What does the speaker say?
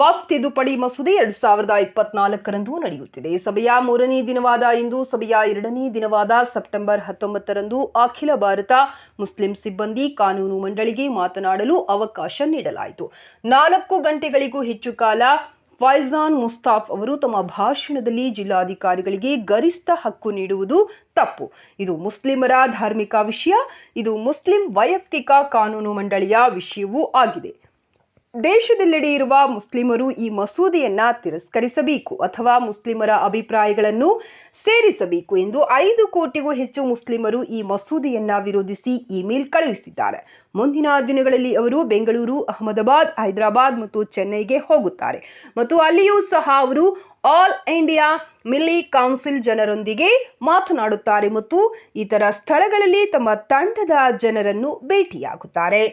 ವಫ್ ತಿದ್ದುಪಡಿ ಮಸೂದೆ ಎರಡ್ ಸಾವಿರದ ಇಪ್ಪತ್ನಾಲ್ಕರಂದು ನಡೆಯುತ್ತಿದೆ. ಸಭೆಯ ಮೂರನೇ ದಿನವಾದ ಇಂದು ಸಭೆಯ ಎರಡನೇ ದಿನವಾದ ಸೆಪ್ಟೆಂಬರ್ ಹತ್ತೊಂಬತ್ತರಂದು ಅಖಿಲ ಭಾರತ ಮುಸ್ಲಿಂ ಸಿಬ್ಬಂದಿ ಕಾನೂನು ಮಂಡಳಿಗೆ ಮಾತನಾಡಲು ಅವಕಾಶ ನೀಡಲಾಯಿತು. ನಾಲ್ಕು ಗಂಟೆಗಳಿಗೂ ಹೆಚ್ಚು ಕಾಲ ಫೈಜಾನ್ ಮುಸ್ತಾಫ್ ಅವರು ತಮ್ಮ ಭಾಷಣದಲ್ಲಿ ಜಿಲ್ಲಾಧಿಕಾರಿಗಳಿಗೆ ಗರಿಷ್ಠ ಹಕ್ಕು ನೀಡುವುದು ತಪ್ಪು. ಇದು ಮುಸ್ಲಿಮರ ಧಾರ್ಮಿಕ ವಿಷಯ, ಇದು ಮುಸ್ಲಿಂ ವೈಯಕ್ತಿಕ ಕಾನೂನು ಮಂಡಳಿಯ ವಿಷಯವೂ ಆಗಿದೆ. ದೇಶದೆಲ್ಲೆಡೆ ಇರುವ ಮುಸ್ಲಿಮರು ಈ ಮಸೂದೆಯನ್ನ ತಿರಸ್ಕರಿಸಬೇಕು ಅಥವಾ ಮುಸ್ಲಿಮರ ಅಭಿಪ್ರಾಯಗಳನ್ನು ಸೇರಿಸಬೇಕು ಎಂದು ಐದು ಕೋಟಿಗೂ ಹೆಚ್ಚು ಮುಸ್ಲಿಮರು ಈ ಮಸೂದೆಯನ್ನ ವಿರೋಧಿಸಿ ಇಮೇಲ್ ಕಳುಹಿಸಿದ್ದಾರೆ. ಮುಂದಿನ ದಿನಗಳಲ್ಲಿ ಅವರು ಬೆಂಗಳೂರು, ಅಹಮದಾಬಾದ್, ಹೈದರಾಬಾದ್ ಮತ್ತು ಚೆನ್ನೈಗೆ ಹೋಗುತ್ತಾರೆ. ಮತ್ತು ಅಲ್ಲಿಯೂ ಸಹ ಅವರು ಆಲ್ ಇಂಡಿಯಾ ಮಿಲಿ ಕೌನ್ಸಿಲ್ ಜನರೊಂದಿಗೆ ಮಾತನಾಡುತ್ತಾರೆ ಮತ್ತು ಇತರ ಸ್ಥಳಗಳಲ್ಲಿ ತಮ್ಮ ತಂಡದ ಜನರನ್ನು ಭೇಟಿಯಾಗುತ್ತಾರೆ.